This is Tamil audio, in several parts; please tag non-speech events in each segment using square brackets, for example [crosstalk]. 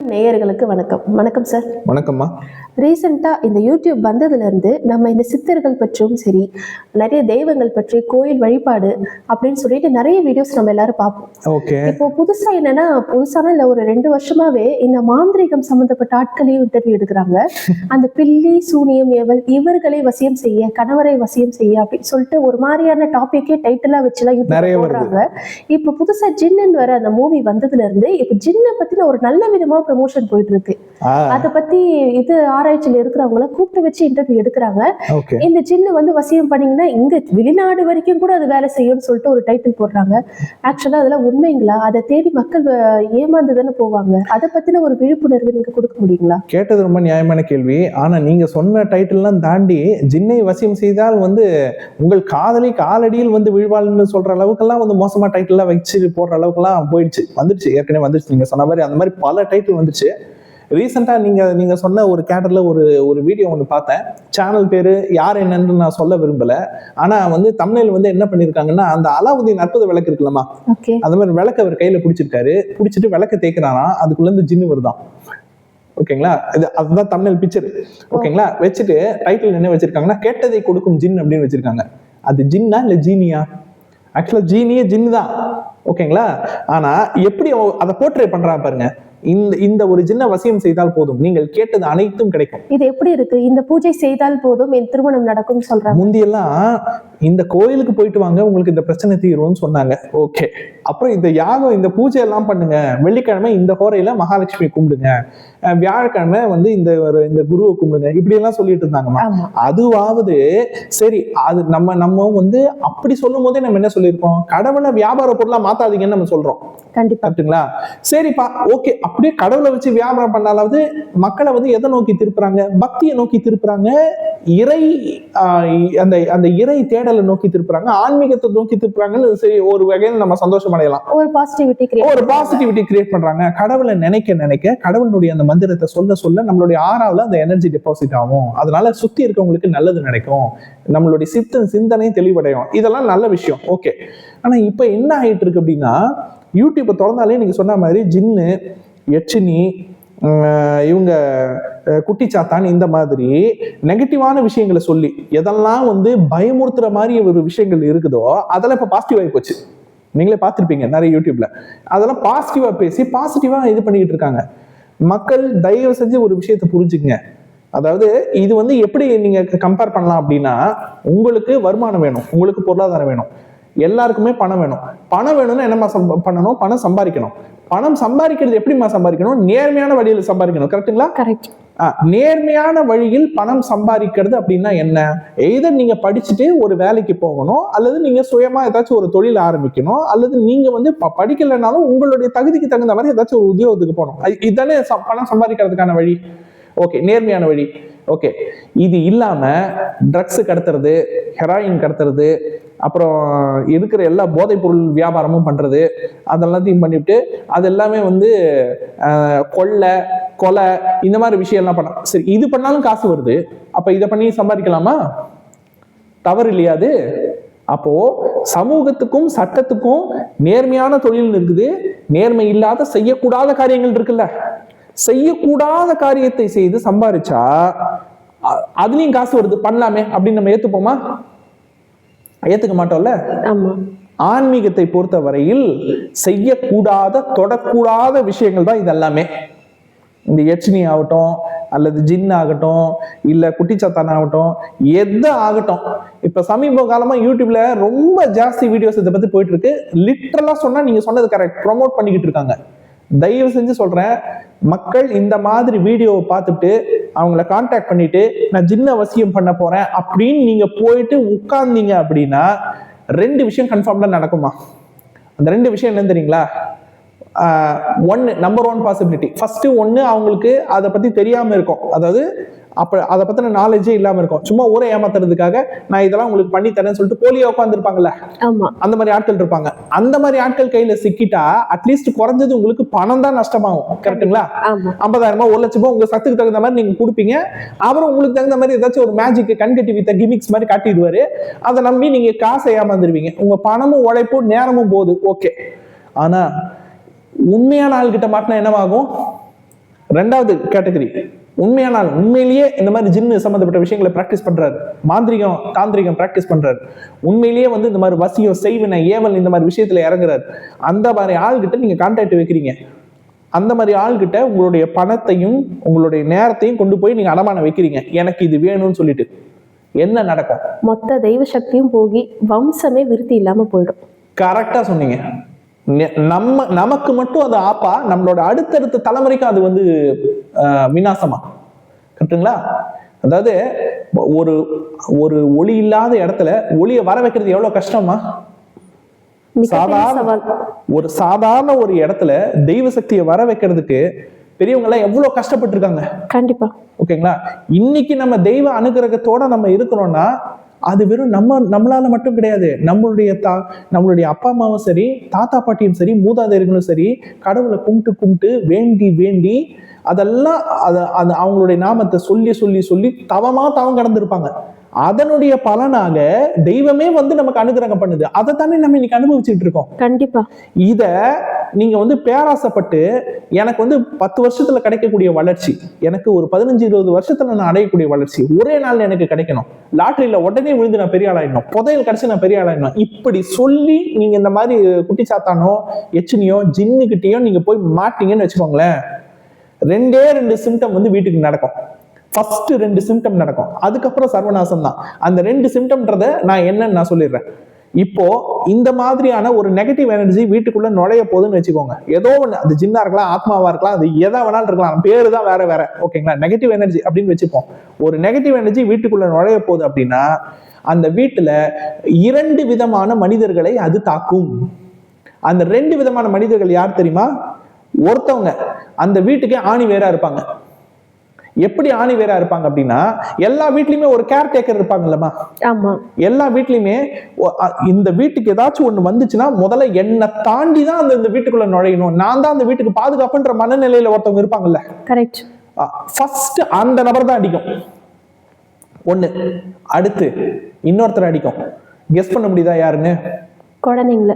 நேயர்களுக்கு வணக்கம். வணக்கம் சார் வணக்கம்மா. ரீசெண்டாக இந்த யூடியூப் வந்ததுலேருந்து நம்ம இந்த சித்தர்கள் பற்றியும் சரி நிறைய தெய்வங்கள் பற்றி கோயில் வழிபாடு அப்படின்னு சொல்லிட்டு நிறைய வீடியோஸ் நம்ம எல்லாரும் பார்ப்போம். ஓகே. இப்போ புதுசா என்னன்னா புதுசான இல்ல ஒரு ரெண்டு வருஷமாவே இந்த மாந்திரீகம் சம்பந்தப்பட்ட ஆட்களையும் இன்டர்வியூ எடுக்கிறாங்க. [laughs] அந்த பில்லி சூனியம் ஏவல் இவர்களை வசியம் செய்ய கணவரை வசியம் செய்ய அப்படின்னு சொல்லிட்டு ஒரு மாதிரியான டாபிக்கே டைட்டிலா வச்சுலாம் யூடியூப். போடுறாங்க. இப்போ புதுசா ஜின்னு வர அந்த மூவி வந்ததுல இருந்து இப்போ ஜின்னை பத்தின ஒரு நல்ல விதமா ப்ரமோஷன் போயிட்டு இருக்கு அதை பத்தி இது ஆராய்ச்சியில இருக்கிறவங்கள கூப்பிட்டு வச்சு இன்டர்வியூ எடுக்கிறாங்க. இந்த ஜின்னு வந்து வசியம் பண்ணீங்கன்னா இங்க வெளிநாடு வரைக்கும் கூட அது வேலை செய்யும்னு சொல்லிட்டு ஒரு டைட்டில் போடுறாங்க. ஆக்சுவலா அதெல்லாம் உண்மைங்களா? அதை தேடி மக்கள் ஏமாந்து தானே போவாங்க. அதை பத்தின ஒரு விழிப்புணர்வு நீங்க கொடுக்க முடியுங்களா? கேட்டது ரொம்ப நியாயமான கேள்வி. ஆனா நீங்க சொன்ன டைட்டில்லாம் தாண்டி ஜின்னை வசியம் செய்தால் வந்து உங்கள் காதலி காலடியில் வந்து விழ்வாள்னு சொல்ற அளவுக்கெல்லாம் வந்து மோசமா டைட்டில்லாம் வச்சு போடுற அளவுக்குலாம் போயிடுச்சு. வந்துடுச்சு. ஏற்கனவே வந்துடுச்சு. நீங்க சொன்ன மாதிரி அந்த மாதிரி பல டைட்டில் வந்துடுச்சு ரீசெண்டா நீங்க நீங்க சொன்ன ஒரு கேட்டர்ல ஒரு ஒரு வீடியோ ஒன்று பார்த்தேன். சேனல் பேரு யார் என்னன்னு நான் சொல்ல விரும்பல. ஆனா வந்து தமிழில் வந்து என்ன பண்ணிருக்காங்கன்னா அந்த அலாவுதீன் அற்புத விளக்கு இருக்குல்லம்மா. அந்த மாதிரி விளக்க அவர் கையில பிடிச்சிருக்காரு. பிடிச்சிட்டு விளக்க தேய்க்கிறாராம் அதுக்குள்ள இருந்து ஜின்னு வருதான். ஓகேங்களா? இது அதுதான் தமிழ் பிக்சர் ஓகேங்களா? வச்சுட்டு டைட்டில் என்ன வச்சிருக்காங்கன்னா கேட்டதை கொடுக்கும் ஜின் அப்படின்னு வச்சிருக்காங்க. அது ஜின்னா இல்ல ஜீனியா? ஆக்சுவலா ஜீனியே ஜின்னு தான் ஓகேங்களா? ஆனா எப்படி அதை போர்ட்ரே பண்றான் பாருங்க. இந்த இந்த ஒரு ஜின்ன வசியம் செய்தால் போதும். நீங்கள் கேட்டது அனைத்தும் கிடைக்கும். இது எப்படி இருக்கு? இந்த பூஜை செய்தால் போதும் என் திருமணம் நடக்கும் சொல்றாங்க. முந்தியெல்லாம் இந்த கோயிலுக்கு போயிட்டு வாங்க உங்களுக்கு இந்த பிரச்சனை தீரும்னு சொன்னாங்க. ஓகே. அப்புறம் இந்த யாகம் இந்த பூஜை எல்லாம் பண்ணுங்க. வெள்ளிக்கிழமை இந்த ஹோரையில மகாலட்சுமி கும்பிடுங்க. வியாழக்கிழமை வந்து இந்த ஒரு இந்த குருவை கும்பிடுங்க. இப்படி எல்லாம் சொல்லிட்டு இருந்தாங்கம்மா. அதுவாவது சரி அது நம்ம நம்ம வந்து அப்படி சொல்லும் போதே நம்ம என்ன சொல்லியிருக்கோம்? கடவுளை வியாபார பொருளா மாத்தாதீங்கன்னு நம்ம சொல்றோம். கண்டிப்பா. சரிப்பா ஓகே. அப்படியே கடவுளை வச்சு வியாபாரம் பண்ணாலாவது மக்களை வந்து எதை நோக்கி திருப்புறாங்க? பக்தியை நோக்கி திருப்புறாங்க. இறை அந்த அந்த இறை தேடலை நோக்கி திருப்புறாங்க. ஆன்மீகத்தை நோக்கி திருப்புறாங்கன்னு சரி ஒரு வகையில் நம்ம சந்தோஷம் அடையலாம். ஒரு பாசிட்டிவிட்டி ஒரு பாசிட்டிவிட்டி கிரியேட் பண்றாங்க. கடவுளை நினைக்க நினைக்க கடவுளுடைய அந்த மந்திரத்தை சொல்ல சொல்ல நம்மளுடைய ஆறாவில் அந்த எனர்ஜி டெபாசிட் ஆகும். அதனால சுத்தி இருக்கவங்களுக்கு நல்லது நடக்கும். நம்மளுடைய சித்த சிந்தனை தெளிவடையும். இதெல்லாம் நல்ல விஷயம். ஓகே ஆனா இப்போ என்ன ஆயிட்டு இருக்கு அப்படின்னா யூடியூப்பை திறந்தாலே நீங்க சொன்ன மாதிரி ஜின்னு எச்சினி இவங்க குட்டி குட்டிச்சாத்தான் இந்த மாதிரி நெகட்டிவான விஷயங்களை சொல்லி எதெல்லாம் வந்து பயமுறுத்துற மாதிரி ஒரு விஷயங்கள் இருக்குதோ அதெல்லாம் இப்போ பாசிட்டிவ் ஆகி போச்சு. நீங்களே பார்த்துருப்பீங்க நிறைய யூடியூப்ல. அதெல்லாம் பாசிட்டிவா பேசி பாசிட்டிவா இது பண்ணிக்கிட்டு இருக்காங்க. மக்கள் தயவு செஞ்சு ஒரு விஷயத்த புரிஞ்சுக்குங்க. அதாவது இது வந்து எப்படி நீங்க கம்பேர் பண்ணலாம் அப்படின்னா உங்களுக்கு வருமானம் வேணும் உங்களுக்கு பொருளாதாரம் வேணும். எல்லாருக்குமே பணம் வேணும். பணம் வேணும்னா என்னமா சம்ப- பண்ணணும்? பணம் சம்பாதிக்கணும். பணம் சம்பாதிக்கிறது எப்படிமா சம்பாதிக்கணும்? நேர்மையான வழியில் சம்பாதிக்கணும். கரெக்ட்டுங்களா கரெக்ட் நேர்மையான வழியில் பணம் சம்பாதிக்கிறது அப்படின்னா என்ன? எய்தர் நீங்க படிச்சுட்டு ஒரு வேலைக்கு போகணும் அல்லது நீங்க சுயமா ஏதாச்சும் ஒரு தொழில் ஆரம்பிக்கணும் அல்லது நீங்க வந்து படிக்கலைனாலும் உங்களுடைய தகுதிக்கு தகுந்த மாதிரி ஏதாச்சும் ஒரு உத்தியோகத்துக்கு போகணும். ச- பணம் சம்பாதிக்கிறதுக்கான வழி? ஓகே நேர்மையான வழி. ஓகே இது இல்லாம ட்ரக்ஸ் கடத்துறது ஹெராயின் கடத்துறது அப்புறம் இருக்கிற எல்லா போதைப்பொருள் வியாபாரமும் பண்ணுறது அதெல்லாத்தையும் பண்ணிவிட்டு அது எல்லாமே வந்து கொள்ளை கொலை இந்த மாதிரி விஷயம்லாம் பண்ண சரி இது பண்ணாலும் காசு வருது. அப்போ இதை பண்ணி சம்பாதிக்கலாமா? தவறு இல்லையா அது? அப்போ சமூகத்துக்கும் சட்டத்துக்கும் நேர்மையான தொழில் இருக்குது. நேர்மை இல்லாத செய்யக்கூடாத காரியங்கள் இருக்குல்ல. செய்யக்கூடாத காரியத்தை செய்து சம்பாரிச்சா அதுலயும் காசு வருது. பண்ணலாமே அப்படின்னு நம்ம ஏத்துப்போமா? ஏத்துக்க மாட்டோம்ல? ஆன்மீகத்தை பொறுத்த வரையில் செய்யக்கூடாத தொடக்கூடாத விஷயங்கள் தான் இதெல்லாமே. இந்த எச்சினி ஆகட்டும் அல்லது ஜின் ஆகட்டும் இல்ல குட்டிச்சாத்தான் ஆகட்டும் எது ஆகட்டும். இப்ப சமீப காலமா யூடியூப்ல ரொம்ப ஜாஸ்தி வீடியோஸ் இதை பத்தி போயிட்டு இருக்கு லிட்டரலா சொன்னா நீங்க சொன்னது கரெக்ட் ப்ரோமோட் பண்ணிக்கிட்டு இருக்காங்க. தயவு செஞ்சு சொல்றேன் மக்கள் இந்த மாதிரி வீடியோவை பார்த்துட்டு அவங்கள காண்டாக்ட் பண்ணிட்டு நான் ஜின்ன அவசியம் பண்ண போறேன். அப்படின்னு நீங்க போயிட்டு உட்கார்ந்தீங்க அப்படின்னா ரெண்டு விஷயம் கன்ஃபார்ம்டா நடக்குமா? அந்த ரெண்டு விஷயம் என்னன்னு தெரியுங்களா? ஒன்னு நம்பர் ஒன் பாசிபிலிட்டி ஃபர்ஸ்ட் ஒன்னு அவங்களுக்கு அதை பத்தி தெரியாம இருக்கும். அதாவது அப்ப அதை பத்தின நாலேஜே இல்லாம இருக்கும். சும்மா ஊரை ஏமாத்துறதுக்காக நான் இதெல்லாம் உங்களுக்கு பண்ணி தரேன்னு சொல்லிட்டு போலியா உட்காந்துருப்பாங்கல்ல அந்த மாதிரி ஆட்கள் இருப்பாங்க. அந்த மாதிரி ஆட்கள் கையில சிக்கிட்டா அட்லீஸ்ட் குறைஞ்சது உங்களுக்கு பணம் தான் நஷ்டமாகும். கரெக்ட்டுங்களா? ஆமா. ஐம்பதாயிரம் ரூபாய் ஒரு லட்சம் ரூபாய் உங்க சத்துக்கு தகுந்த மாதிரி நீங்க கொடுப்பீங்க. அவரும் உங்களுக்கு தகுந்த மாதிரி ஏதாச்சும் ஒரு மேஜிக் கண்கட்டி வித்த கிமிக்ஸ் மாதிரி காட்டிடுவாரு. அதை நம்பி நீங்க காசை ஏமாந்துருவீங்க. உங்க பணமும் உழைப்பும் நேரமும் போகுது. ஓகே ஆனா உண்மையான ஆள்கிட்ட மாட்டினா என்னவாகும்? ரெண்டாவது கேட்டகரி உண்மையான ஆள் உண்மையிலேயே இந்த மாதிரி ஜின்னு சம்பந்தப்பட்ட விஷயங்களை பிராக்டிஸ் பண்றாரு. மாந்திரிகம் தாந்திரிகம் பிராக்டிஸ் பண்றாரு. உண்மையிலேயே வந்து இந்த மாதிரி வசியம் செய்வினை ஏவல் இந்த மாதிரி விஷயத்துல இறங்குறாரு. அந்த மாதிரி ஆள்கிட்ட நீங்க கான்டாக்ட் வைக்கிறீங்க. அந்த மாதிரி ஆள்கிட்ட உங்களுடைய பணத்தையும் உங்களுடைய நேரத்தையும் கொண்டு போய் நீங்க அடமானம் வைக்கிறீங்க. எனக்கு இது வேணும்னு சொல்லிட்டு. என்ன நடக்கும்? மொத்த தெய்வ சக்தியும் போகி வம்சமே விருத்தி இல்லாம போயிடும். கரெக்டா சொன்னீங்க. நம்ம நமக்கு மட்டும் அது ஆப்பா நம்மளோட அடுத்தடுத்த தலைமுறைக்கு அது வந்து ஆஹ், விநாசமா. கரெக்டுங்களா அதாவது ஒரு ஒரு ஒளி இல்லாத இடத்துல ஒளியை வர வைக்கிறது எவ்வளவு கஷ்டமா சாதாரண ஒரு சாதாரண ஒரு இடத்துல தெய்வ சக்தியை வர வைக்கிறதுக்கு பெரியவங்க எல்லாம் எவ்வளவு கஷ்டப்பட்டிருக்காங்க? கண்டிப்பா. ஓகேங்களா? இன்னைக்கு நம்ம தெய்வ அனுகிரகத்தோட நம்ம இருக்கிறோம்னா அது வெறும் நம்ம நம்மளால மட்டும் கிடையாது. நம்மளுடைய தா நம்மளுடைய அப்பா அம்மாவும் சரி தாத்தா பாட்டியும் சரி மூதாதையர்களும் சரி கடவுளை கும்பிட்டு கும்பிட்டு வேண்டி வேண்டி அதெல்லாம் அதை அந்த அவங்களுடைய நாமத்தை சொல்லி சொல்லி சொல்லி தவமா தவம் கடந்திருப்பாங்க. அதனுடைய பலனாக தெய்வமே வந்து நமக்கு அனுகிரகம் பண்ணுது. அதை தானே நம்ம இன்னைக்கு அனுபவிச்சுட்டு இருக்கோம். கண்டிப்பா. இத நீங்க வந்து பேராசைப்பட்டு எனக்கு வந்து பத்து வருஷத்துல கிடைக்கக்கூடிய வளர்ச்சி எனக்கு ஒரு பதினஞ்சு இருபது வருஷத்துல நான் அடையக்கூடிய வளர்ச்சி ஒரே நாள்ல எனக்கு கிடைக்கணும். லாட்டரியில உடனே விழுந்து நான் பெரிய ஆளாயிடணும். புதையல் கிடைச்சு நான் பெரிய ஆளாயிடணும். இப்படி சொல்லி நீங்க இந்த மாதிரி குட்டி சாத்தானோ எச்சினியோ ஜின்னுகிட்டயோ நீங்க போய் மாட்டீங்கன்னு வச்சுக்கோங்களேன். ரெண்டே ரெண்டு சிம்டம் வந்து வீட்டுக்கு நடக்கும். ஃபர்ஸ்ட் ரெண்டு சிம்டம் நடக்கும். அதுக்கப்புறம் சர்வநாசம் தான் அந்த ரெண்டு சிம்டம்ன்றத நான் என்னன்னு நான் சொல்லிடுறேன். இப்போ இந்த மாதிரியான ஒரு நெகட்டிவ் எனர்ஜி வீட்டுக்குள்ள நுழைய போகுதுன்னு வச்சுக்கோங்க. ஏதோ ஒன்று அது ஜின்னா இருக்கலாம் ஆத்மாவா இருக்கலாம் அது எதா வேணாலும் இருக்கலாம். பேரு தான் வேற வேற. ஓகேங்களா நெகட்டிவ் எனர்ஜி அப்படின்னு வச்சுப்போம். ஒரு நெகட்டிவ் எனர்ஜி வீட்டுக்குள்ள நுழைய போகுது அப்படின்னா அந்த வீட்டுல இரண்டு விதமான மனிதர்களை அது தாக்கும். அந்த ரெண்டு விதமான மனிதர்கள் யார் தெரியுமா? ஒருத்தவங்க. அந்த வீட்டுக்கே ஆணி வேறா இருப்பாங்க. எப்படி ஆணி வேறா இருப்பாங்க அப்படின்னா எல்லா வீட்லயுமே ஒரு கேர் டேக்கர் இருப்பாங்கல்லம்மா. ஆமா. எல்லா வீட்லயுமே இந்த வீட்டுக்கு ஏதாச்சும் ஒண்ணு வந்துச்சுன்னா முதல்ல என்னை தாண்டி தான் அந்த இந்த வீட்டுக்குள்ள நுழையணும். நான் தான் அந்த வீட்டுக்கு பாதுகாப்புன்ற மனநிலையில ஒருத்தவங்க இருப்பாங்கல்ல. கரெக்ட் ஃபர்ஸ்ட் அந்த நபர் தான் அடிக்கும். ஒண்ணு. அடுத்து இன்னொருத்தர் அடிக்கும். கெஸ் பண்ண முடியுதா யாருன்னு? குழந்தைங்கள.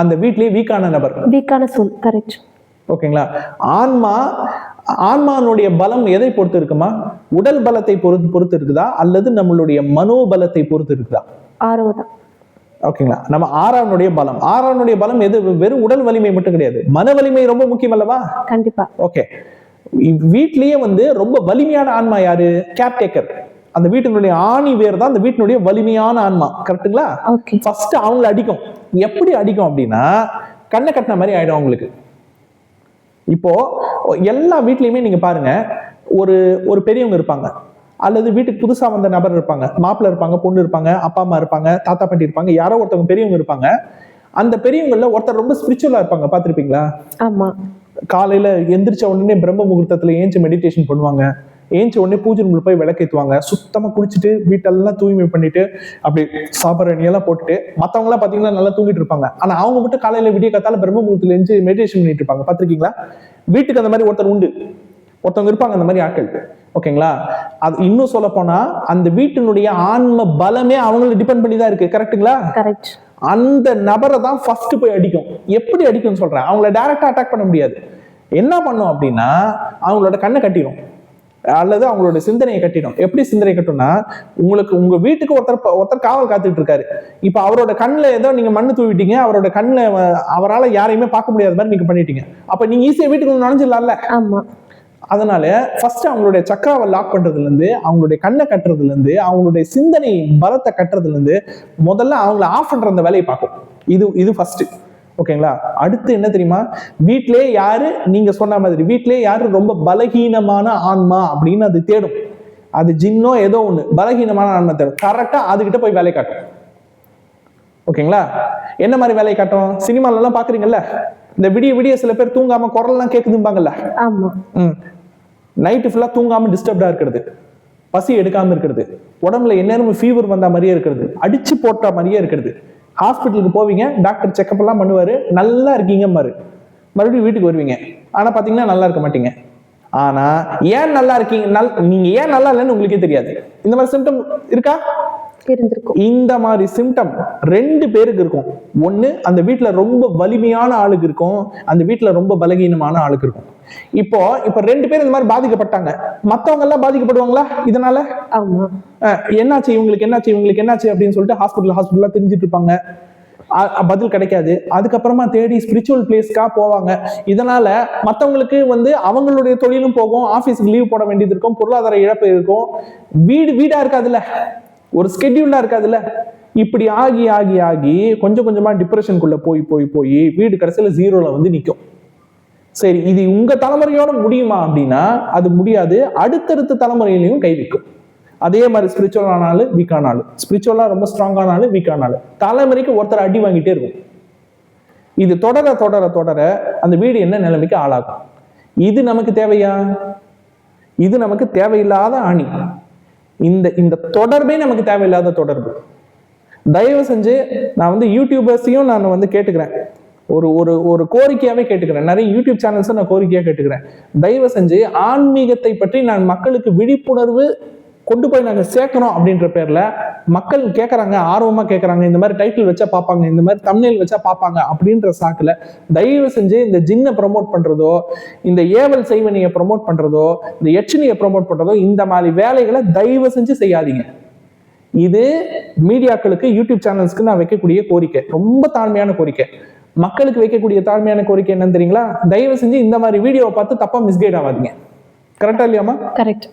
அந்த வீட்லயே வீக்கான நபர். வீக்கான சொல். கரெக்ட் ஓகேங்களா? ஆன்மா ஆன்மானுடைய பலம் எதை பொறுத்து இருக்குமா உடல் பலத்தை பொறுத்து பொறுத்து இருக்குதா அல்லது நம்மளுடைய மனோபலத்தை பொறுத்து இருக்குதா ஆர்வம் ஓகேங்களா நம்ம ஆறாவனுடைய பலம். ஆறாவனுடைய பலம் எது? வெறும் உடல் வலிமை மட்டும் கிடையாது. மன வலிமை ரொம்ப முக்கியம் அல்லவா? கண்டிப்பா. ஓகே வீட்லயே வந்து ரொம்ப வலிமையான ஆன்மா யாரு? கேர்டேக்கர் அந்த வீட்டினுடைய ஆணி வேர் தான் அந்த வீட்டினுடைய வலிமையான ஆன்மா. கரெக்ட்டுங்களா ஓகே ஃபர்ஸ்ட் அவங்கள அடிக்கும். எப்படி அடிக்கும் அப்படின்னா கண்ணை கட்டின மாதிரி ஆயிடும் அவங்களுக்கு. இப்போ எல்லா வீட்லயுமே நீங்க பாருங்க ஒரு ஒரு பெரியவங்க இருப்பாங்க. அல்லது வீட்டுக்கு புதுசா வந்த நபர் இருப்பாங்க. மாப்பிள்ளை இருப்பாங்க பொண்ணு இருப்பாங்க அப்பா அம்மா இருப்பாங்க தாத்தா பாட்டி இருப்பாங்க யாரோ ஒருத்தவங்க பெரியவங்க இருப்பாங்க. அந்த பெரியவங்கள்ல ஒருத்தர் ரொம்ப ஸ்பிரிச்சுவலா இருப்பாங்க. பார்த்திருப்பீங்களா? ஆமா. காலையில எந்திரிச்ச உடனே பிரம்ம முகூர்த்தத்துல ஏஞ்சி மெடிடேஷன் பண்ணுவாங்க. ஏஞ்ச உடனே பூஜை ரூம்ல போய் விளக்கேத்துவாங்க. சுத்தமா குளிச்சுட்டு வீட்டெல்லாம் தூய்மை பண்ணிட்டு அப்படி சாப்பிட்ற எண்ணெயெல்லாம் போட்டுட்டு மத்தவங்க எல்லாம் பாத்தீங்கன்னா நல்லா தூங்கிட்டு இருப்பாங்க. ஆனா அவங்க மட்டும் காலையில விடிய காத்தால பிரம்ம முகூர்த்தத்துல எஞ்சி மெடிடேஷன் பண்ணிட்டு இருப்பாங்க. பாத்திருக்கீங்களா? வீட்டுக்கு அந்த மாதிரி ஒருத்தர் உண்டு. ஒருத்தவங்க இருப்பாங்க அந்த மாதிரி ஆட்கள். ஓகேங்களா? அது இன்னும் சொல்ல போனா அந்த வீட்டினுடைய ஆன்ம பலமே அவங்கள டிபெண்ட் பண்ணி தான் இருக்கு கரெக்ட்டுங்களா கரெக்ட் அந்த நபரை தான் ஃபர்ஸ்ட் போய் அடிக்கும். எப்படி அடிக்கும்னு சொல்றேன். அவங்கள டைரக்டா அட்டாக் பண்ண முடியாது. என்ன பண்ணும் அப்படின்னா அவங்களோட கண்ணை கட்டிடும் அல்லது அவங்களோட சிந்தனையை கட்டிடும். எப்படி சிந்தனை கட்டும்னா உங்களுக்கு உங்க வீட்டுக்கு ஒருத்தர் ஒருத்தர் காவல் காத்துட்டு இருக்காரு. இப்ப அவரோட கண்ணில் ஏதோ நீங்க மண்ணு தூவிட்டீங்க அவரோட கண்ணில் அவரால யாரையுமே பார்க்க முடியாத மாதிரி நீங்க பண்ணிட்டீங்க. அப்ப நீங்க ஈஸியா வீட்டுக்குள்ள நுழைஞ்சிடலாம்ல? ஆமா. அதனால ஃபர்ஸ்ட் அவங்களுடைய சக்கராவை லாக் பண்றதுல இருந்து அவங்களுடைய கண்ணை கட்டுறதுல இருந்து அவங்களுடைய சிந்தனை பலத்தை கட்டுறதுல இருந்து முதல்ல அவங்கள ஆஃப் பண்ற அந்த வேலையை பார்க்கும். இது இது ஃபர்ஸ்ட் ஓகேங்களா? அடுத்து என்ன தெரியுமா? வீட்டிலே யாரு? நீங்க சொன்ன மாதிரி வீட்டிலே யாரு? ரொம்ப பலகீனமான ஆன்மா அப்படின்னு அது தேடும். அது ஜின்னோ ஏதோ ஒண்ணு. பலகீனமான ஆன்மா தேடும். கரெக்டா அதுகிட்ட போய் வேலை காட்டும். ஓகேங்களா? என்ன மாதிரி வேலையை காட்டும்? சினிமால எல்லாம் பாக்குறீங்கல்ல? இந்த விடிய விடிய சில பேர் தூங்காம குரல்லாம் கேக்குதும்பாங்கல்ல? நைட்டு ஃபுல்லாக தூங்காம டிஸ்டர்ப்டாக இருக்கிறது. பசி எடுக்காம இருக்கிறது. உடம்புல எந்நேரமும் ஃபீவர் வந்த மாதிரியே இருக்கிறது. அடிச்சு போட்ட மாதிரியே இருக்கிறது. ஹாஸ்பிட்டலுக்கு போவீங்க டாக்டர் செக்கப் எல்லாம் பண்ணுவார் நல்லா இருக்கீங்க மாரு மறுபடியும் வீட்டுக்கு வருவீங்க. ஆனால் பார்த்தீங்கன்னா நல்லா இருக்க மாட்டீங்க. ஆனால் ஏன் நல்லா இருக்கீங்க நல் நீங்கள் ஏன் நல்லா இல்லைன்னு உங்களுக்கே தெரியாது. இந்த மாதிரி சிம்டம் இருக்கா? இந்த மாதிரி சிம்டம் ரெண்டு பேருக்கு இருக்கும். ஒண்ணு அந்த வீட்ல ரொம்ப வலிமையான ஆளுக்கு இருக்கும். அந்த வீட்ல ரொம்ப பலகீனமான ஆளுக்கு இருக்கும். இப்போ இப்ப ரெண்டு பேர் இந்த மாதிரி பாதிக்கப்பட்டாங்க. மத்தவங்க எல்லாம் பாதிக்கப்படுவாங்களா? இதனால? என்னாச்சு? இவங்களுக்கு என்னாச்சு? இவங்களுக்கு என்னாச்சு? அப்படின்னு சொல்லிட்டு ஹாஸ்பிட்டல் ஹாஸ்பிட்டலா தெரிஞ்சிட்டு இருப்பாங்க. பதில் கிடைக்காது. அதுக்கப்புறமா தேடி ஸ்பிரிச்சுவல் பிளேஸ்க்கா போவாங்க. இதனால மத்தவங்களுக்கு வந்து அவங்களுடைய தொழிலும் போகும். ஆபீஸ்க்கு லீவ் போட வேண்டியது இருக்கும். பொருளாதார இழப்பு இருக்கும். வீடு வீடா இருக்காதுல்ல? ஒரு ஸ்கெட்யூலாக இருக்காதுல்ல? இப்படி ஆகி ஆகி ஆகி கொஞ்சம் கொஞ்சமாக டிப்ரெஷனுக்குள்ளே போய் போய் போய் வீடு கடைசியில் ஜீரோவில் வந்து நிற்கும் சரி இது உங்கள் தலைமுறையோட முடியுமா அப்படின்னா அது முடியாது. அடுத்தடுத்த தலைமுறையிலையும் கை வைக்கும். அதே மாதிரி ஸ்பிரிச்சுவல் ஆனாலும் வீக் ஆனாலும். ஸ்பிரிச்சுவலாக ரொம்ப ஸ்ட்ராங் ஆனாலும் வீக் ஆனாலும். தலைமுறைக்கு ஒருத்தர் அடி வாங்கிட்டே இருக்கும். இது தொடர தொடர தொடர அந்த வீடு என்ன நிலைமைக்கு ஆளாகும். இது நமக்கு தேவையா? இது நமக்கு தேவையில்லாத அணி இந்த இந்த தொடர்பே நமக்கு தேவையில்லாத தொடர்பு. தயவு செஞ்சு நான் வந்து யூடியூபர்ஸையும் நான் வந்து கேட்டுக்கிறேன். ஒரு ஒரு ஒரு கோரிக்கையாவே கேட்டுக்கிறேன். நிறைய யூடியூப் சேனல்ஸும் நான் கோரிக்கையா கேட்டுக்கிறேன். தயவு செஞ்சு ஆன்மீகத்தை பற்றி நான் மக்களுக்கு விழிப்புணர்வு கொண்டு போய் நாங்கள் சேர்க்கணும் அப்படின்ற பேர்ல மக்கள் கேட்கறாங்க ஆர்வமா கேட்கறாங்க இந்த மாதிரி டைட்டில் வச்சா பார்ப்பாங்க இந்த மாதிரி தம்ப்நெயில் வச்சா பார்ப்பாங்க அப்படின்ற சாக்குல தயவு செஞ்சு இந்த ஜின்னை ப்ரமோட் பண்றதோ இந்த ஏவல் செய்வனையை ப்ரமோட் பண்றதோ இந்த எச்சனியை ப்ரமோட் பண்றதோ இந்த மாதிரி வேலைகளை தயவு செஞ்சு செய்யாதீங்க. இது மீடியாக்களுக்கு யூடியூப் சேனல்ஸ்க்கு நான் வைக்கக்கூடிய கோரிக்கை. ரொம்ப தாழ்மையான கோரிக்கை. மக்களுக்கு வைக்கக்கூடிய தாழ்மையான கோரிக்கை என்னன்னு தெரியுங்களா? தயவு செஞ்சு இந்த மாதிரி வீடியோவை பார்த்து தப்பா மிஸ்கைட் ஆகாதீங்க. கரெக்டா இல்லையாமா கரெக்ட்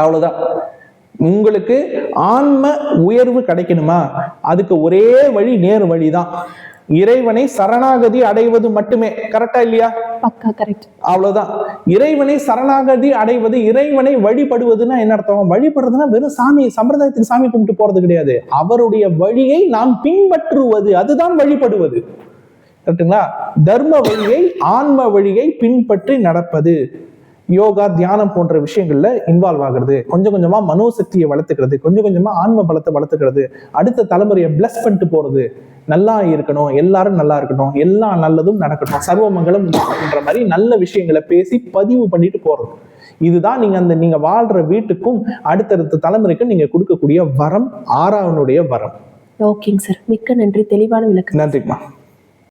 அவ்வளவுதான். உங்களுக்கு ஆன்ம உயர்வு கிடைக்கணுமா? அதுக்கு ஒரே வழி நேர் வழிதான். இறைவனை சரணாகதி அடைவது மட்டுமே கரெக்டா இல்லையா? அவ்வளவுதான். இறைவனை சரணாகதி அடைவது இறைவனை வழிபடுவதுன்னா என்ன அர்த்தம்? வழிபடுறதுன்னா வெறும் சாமி சம்பிரதாயத்துக்கு சாமி கும்பிட்டு போறது கிடையாது. அவருடைய வழியை நாம் பின்பற்றுவது அதுதான் வழிபடுவது. கரெக்டுங்களா தர்ம வழியை ஆன்ம வழியை பின்பற்றி நடப்பது. யோகா தியானம் போன்ற விஷயங்கள்ல இன்வால்வ் ஆகுறது. கொஞ்சம் கொஞ்சமா மனோசக்தியை வளர்த்துக்கிறது. கொஞ்சம் கொஞ்சமா ஆன்ம பலத்தை வளர்த்துக்கிறது. அடுத்த தலைமுறையை பிளஸ் பண்ணிட்டு போறது. நல்லா இருக்கணும். எல்லாரும் நல்லா இருக்கட்டும். எல்லா நல்லதும் நடக்கட்டும். சர்வ மங்களம் அப்படின்ற மாதிரி நல்ல விஷயங்களை பேசி பதிவு பண்ணிட்டு போறது. இதுதான் நீங்க அந்த நீங்க வாழ்ற வீட்டுக்கும் அடுத்தடுத்த தலைமுறைக்கும் நீங்க கொடுக்கக்கூடிய வரம் ஆறாவனுடைய வரம். ஓகேங்க சார் மிக்க நன்றி. தெளிவான விளக்கம். நன்றிம்மா.